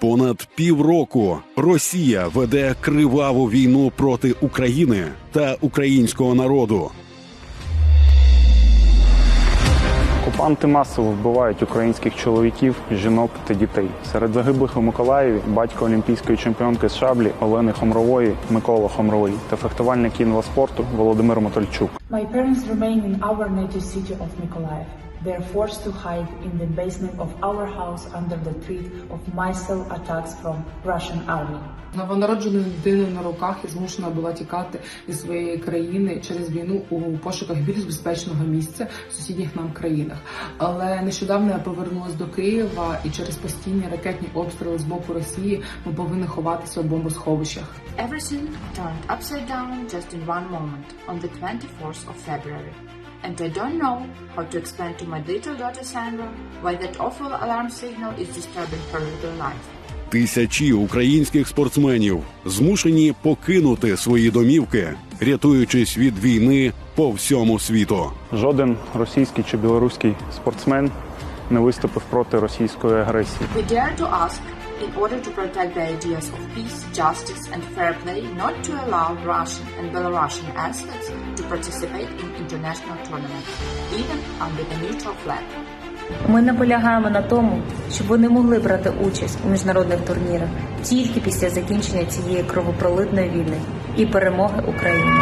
Понад півроку Росія веде криваву війну проти України та українського народу. Окупанти масово вбивають українських чоловіків, жінок та дітей. Серед загиблих у Миколаєві батько олімпійської чемпіонки з шаблі Олени Хомрової Микола Хомровий та фехтувальник кінваспорту Володимир Мотольчук. My parents remain in our native city of Mykolaiv. They are forced to hide in the basement of our house under the threat of missile attacks from Russian army. Новонародженою дитиною на руках і змушена була тікати із своєї країни через війну у пошуках більш безпечного місця в сусідніх нам країнах. Але нещодавно я повернулася до Києва, і через постійні ракетні обстріли з боку Росії ми повинні ховатися у бомбосховищах. Everything turned upside down just in one moment on the 24th of February. And I don't know how to explain to my little daughter Sandra why that awful alarm signal is disturbing her little life. Тисячі українських спортсменів змушені покинути свої домівки, рятуючись від війни по всьому світу. Жоден російський чи білоруський спортсмен не виступив проти російської агресії. We dare to ask, in order to protect the ideas of peace, justice, and fair play, not to allow Russian and Belarusian athletes to participate in international tournaments, even under the neutral flag. Ми наполягаємо на тому, щоб вони могли брати участь у міжнародних турнірах тільки після закінчення цієї кровопролитної війни і перемоги України.